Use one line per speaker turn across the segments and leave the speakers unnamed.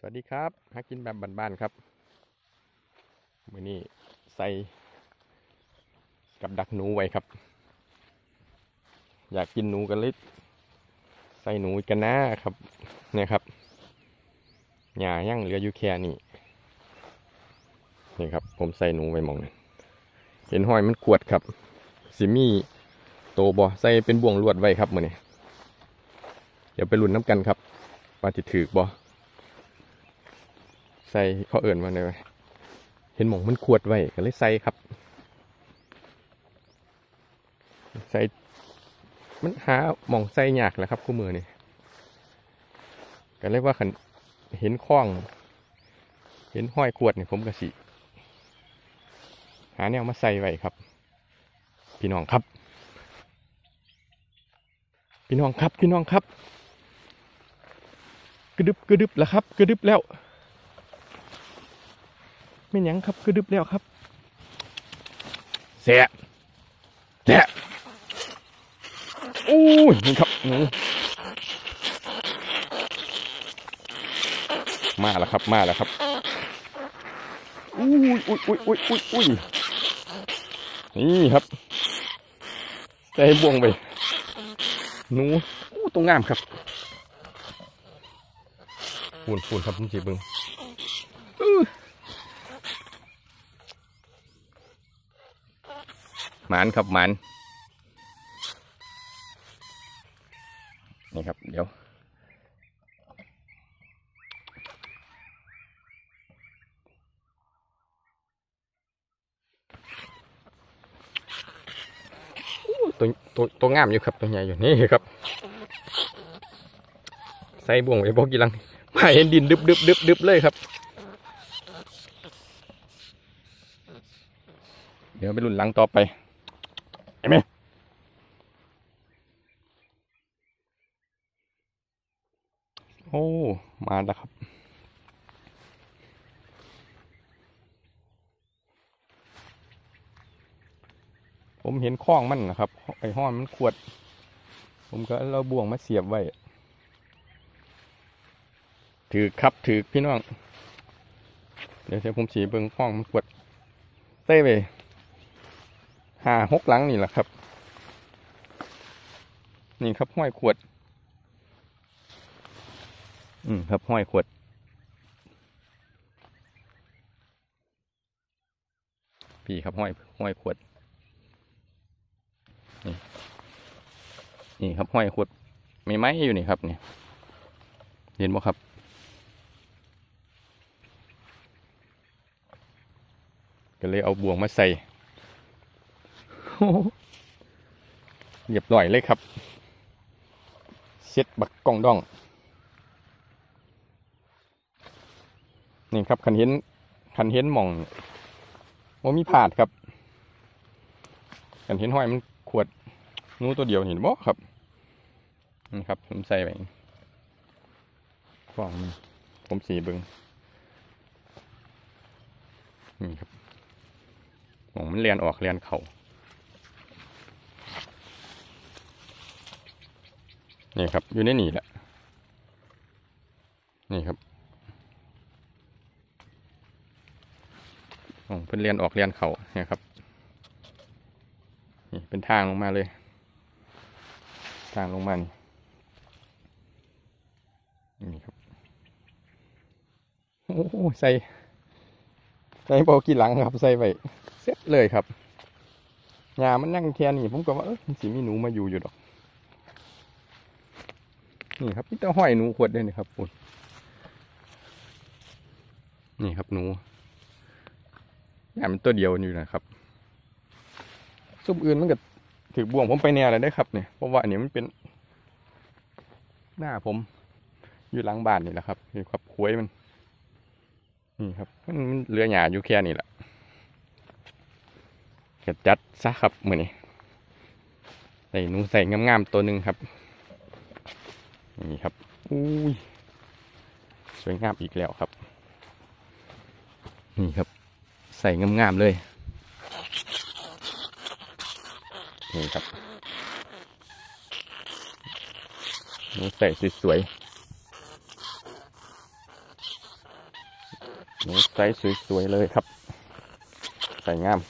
สวัสดีครับหากินแบบบ้านๆครับมือนี้ใส่กับดักหนูไว้ครับ อยากกินหนูกันเลยใส่หนูกันนะครับ เนี่ยครับหญ้าย่างเหลืออยู่แค่นี้นี่ครับ ผมใส่หนูไว้มองนเห็นห้อยมันขวดครับสิมี่โตบอใส่เป็นบ่วงลวดไว้ครับมือนี้เดี๋ยวไปลุ้นน้ำกันครับปาติถือบอ ใส่เขาเอิ่นมาเลยเห็นหมองมันขวดไว้ก็เลยใส่ครับ ใส่มันหาหมองใส่ยากแหล้วครับคู่มือนี่ก็เลยกว่าขันเห็นคล้อง เห็นห้อยขวดเนี่ยผมก็สิหาแนวมาใส่ไว้ครับ พี่น้องครับ พี่น้องครับพี่น้องครับ กระดึบกระดึบแล้วครับ กระดึบแล้ว ไม่ยังครับคือดึบแล้วครับเสียเสียอู้ยนี่ครับหนูมาแล้วครับมาแล้วครับอุ้ยอุ้ยอุ้ยอุ้ยอุ้ยอุ้ยนี่ครับใจบ่วงไปหนูอู้ตรงงามครับปูนปูนครับผมจีบึงอื้อ หมานครับหมานนี่ครับเดี๋ยวตัวตัวตัวงามอยู่ครับตัวใหญ่อยู่นี่ครับใส่บ่วงไว้บอกกี่ลังมาเห็นดินดึบดึบดึบดึบเลยครับ เดี๋ยวไปรุ่นหลังต่อไป ไหมโอ้ มาแล้วครับ ผมเห็นคล้องมันนะครับ ไอ้ห้อนมันขวด ผมก็เราบ่วงมาเสียบไว้ ถือครับถือพี่น้อง เดี๋ยวเดี๋ยวผมสีเบิ้งคล้องมันขวดเต้ไป ห้าหกหลังนี่แหละครับ นี่ครับห้อยขวด อืมครับห้อยขวด พี่ครับห้อยห้อยขวด นี่นี่ครับห้อยขวดมีไม้อยู่นี่ครับเนี่ยเห็นบ่ครับก็เลยเอาบ่วงมาใส่ เรียบร้อยเลยครับเซ็ตบักกองดอง นี่ครับคันเห็นคันเห็นมองว่ามีผาดครับคันเห็นห้อยมันขวดนู้ตัวเดียวเห็นบ่ครับนี่ครับ ผมใส่ไปฟองผมสีเบิงนี่ครับหมองมันเลียนออกเลียนเข่า นี่ครับ อยู่ในนี่แหละ นี่ครับอ๋อเพิ่นเรียนออกเรียนเขาเนี่ยครับ นี่เป็นทางลงมาเลย ทางลงมานี่นี่ครับ โอ้ใส่ใส่เบกี่หลังครับ ใส่ไปเซ็ตเลยครับยามันนั่งเทียนนี่ผมก็ว่าเออสิมีหนูมาอยู่อยู่ดอก นี่ครับนี่ต้องห้อยหนูขวดด้วยนะครับปุ่นนี่ครับหนูนี่มันตัวเดียวอยู่นะครับซุปอื่นมันก็ถือบ่วงผมไปแน่เลยได้ครับเนี่ยเพราะว่าอันนี้มันเป็น หน้าผม อยู่หลังบ้านนี่แหละครับนี่ครับควยมันนี่ครับ มันเหลือหยาอยู่แค่นี้แหละเก็จัดซะครับมือนี้ใส่หนูใส่งามๆตัวหนึ่งครับ นี่ครับอุ้ยสวยงามอีกแล้วครับ นี่ครับ ใส่งามๆเลยนี่ครับนี่ใส่สวยหนูไซส์สวยๆเลยครับ ใส่งาม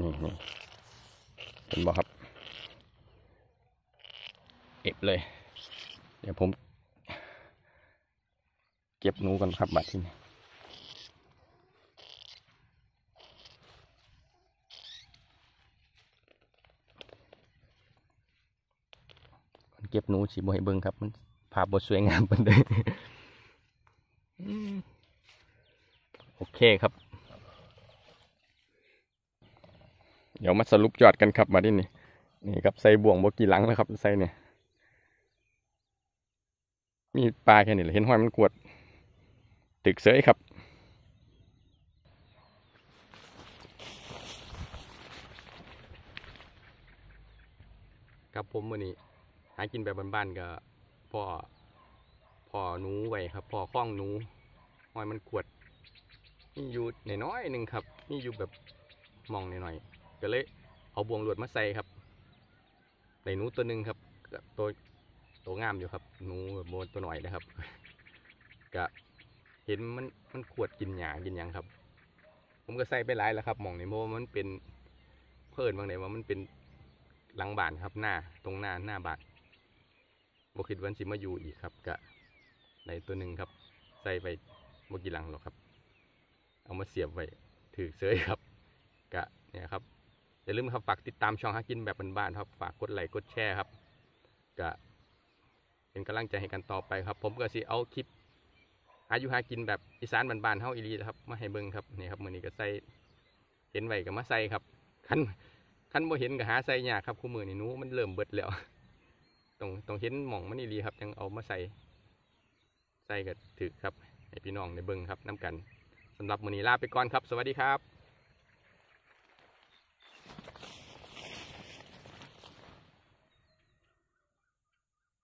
นี่นี่ เห็นบ่ครับเก็บเลย เดี๋ยวผม เก็บหนูกันครับบัดที่นี่ก่อนเก็บหนูสีบ่ให้เบิ่งครับ มันภาพบ่สวยงามปานใดอืมโอเคครับ เดี๋ยวมาสรุปยอดกันครับมาที่นี่นี่ครับใส่บ่วงบกี่หลังแล้วครับใส่เนี่ยมีปลาแค่นี้เห็นห้อยมันกวด ตึกเสยครับครับผมมื่อนี้ หากินแบบบ้านๆกับพ่อพ่อหนูไว้ครับพ่อคล้องหนูห้อยมันกวดมีอยู่น้อยๆหนึ่งครับมีอยู่แบบมองหน่อยๆ ก็เลยเอาบ่วงลวดมาใส่ครับใส่หนูตัวหนึ่งครับก็ตัวตัวงามอยู่ครับหนูแบบโบนตัวหน่อยนะครับก็เห็นมันมันขวดกินหญ้ากินหยังครับ ผมก็ใส่ไปหลายแล้วครับมองในโมว่ามันเป็นเพิ่นบางไหนว่ามันเป็นหลังบ้านครับหน้าตรงหน้าหน้าบ้านบ่คิดวันสิมาอยู่อีกครับก็ในตัวหนึ่งครับ ใส่ไปบ่กี่หลังหรอกครับ เอามาเสียบไว้ถือเสยครับ กะเนี่ยครับ อย่าลืมครับฝากติดตามช่องหากินแบบบ้านๆครับ ฝากกดไลค์กดแชร์ครับกะเป็นกำลังใจให้กันต่อไปครับ ผมก็สิเอาคลิปหายู่หากินแบบอีสานบ้านๆเฮาอีหลีครับมาให้เบิ่งครับนี่ครับมื้อนี้ก็ใส่เห็นไว้ก็มาใส่ครับคันคันบ่เห็นก็หาใส่ยากครับคู่มือนี่นูมันเริ่มเบิดแล้วต้องต้องเห็นหม่องมันอีหลีครับจังเอามาใส่ใส่ก็ถือครับให้พี่น้องได้เบิ่งครับน้กันสำหรับมื้อนี้ลาไปก่อนครับ สวัสดีครับ